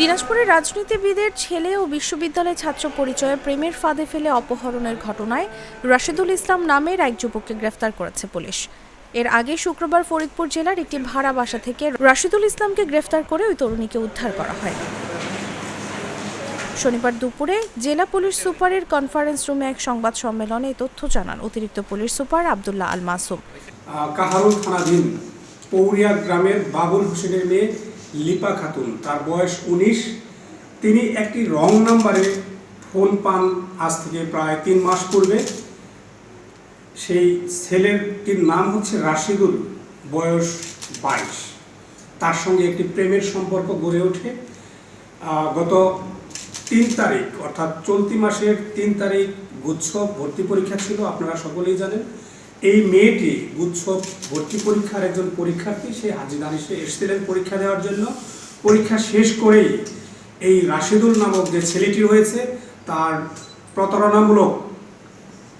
দিনাজপুরের রাজনীতিবিদের ছেলে ও বিশ্ববিদ্যালয় ছাত্র পরিচয়ে প্রেমের ফাঁদে ফেলে অপহরণের ঘটনায় রাশেদুল ইসলাম নামের এক যুবককে গ্রেফতার করেছে পুলিশ। এর আগে শুক্রবার ফরিদপুর জেলার একটি ভাড়া বাসা থেকে রাশিদুল ইসলামকে গ্রেফতার করে ওই তরুণীকে উদ্ধার করা হয়। শনিবার দুপুরে জেলা পুলিশ সুপারের কনফারেন্স রুমে এক সংবাদ সম্মেলনে তথ্য জানান অতিরিক্ত পুলিশ সুপার আবদুল্লাহ আল মাসুম। কাহারুল থানাধীন পৌরিয়া গ্রামের বাবুল হোসেনের মেয়ে লিপা খাতুন, তার বয়স উনিশ। তিনি একটি রং নাম্বারে ফোন পান আজ থেকে প্রায় তিন মাস পূর্বে। সেই ছেলেটির নাম হচ্ছে রাশিদুল, বয়স বাইশ। তার সঙ্গে একটি প্রেমের সম্পর্ক গড়ে ওঠে। গত তিন তারিখ, অর্থাৎ চলতি মাসের তিন তারিখ, গুচ্ছ ভর্তি পরীক্ষা ছিল, আপনারা সকলেই জানেন। এই মেয়েটি গুচ্ছ ভর্তি পরীক্ষার একজন পরীক্ষার্থী সে হাজিদানিসে এসেছিলেন পরীক্ষা দেওয়ার জন্য। পরীক্ষা শেষ করেই এই রাশিদুল নামক যে ছেলেটি রয়েছে তার প্রতারণামূলক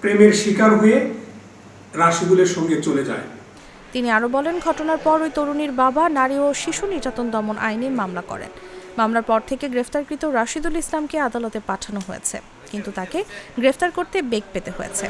প্রেমের শিকার হয়ে রাশিদুলের সঙ্গে চলে যায়। তিনি আরও বলেন, ঘটনার পর ওই তরুণীর বাবা, নারী ও শিশু নির্যাতন দমন আইনে মামলা করেন। মামলার পর থেকে গ্রেফতারকৃত রাশিদুল ইসলামকে আদালতে পাঠানো হয়েছে। কিন্তু তাকে গ্রেফতার করতে বেগ পেতে হয়েছে।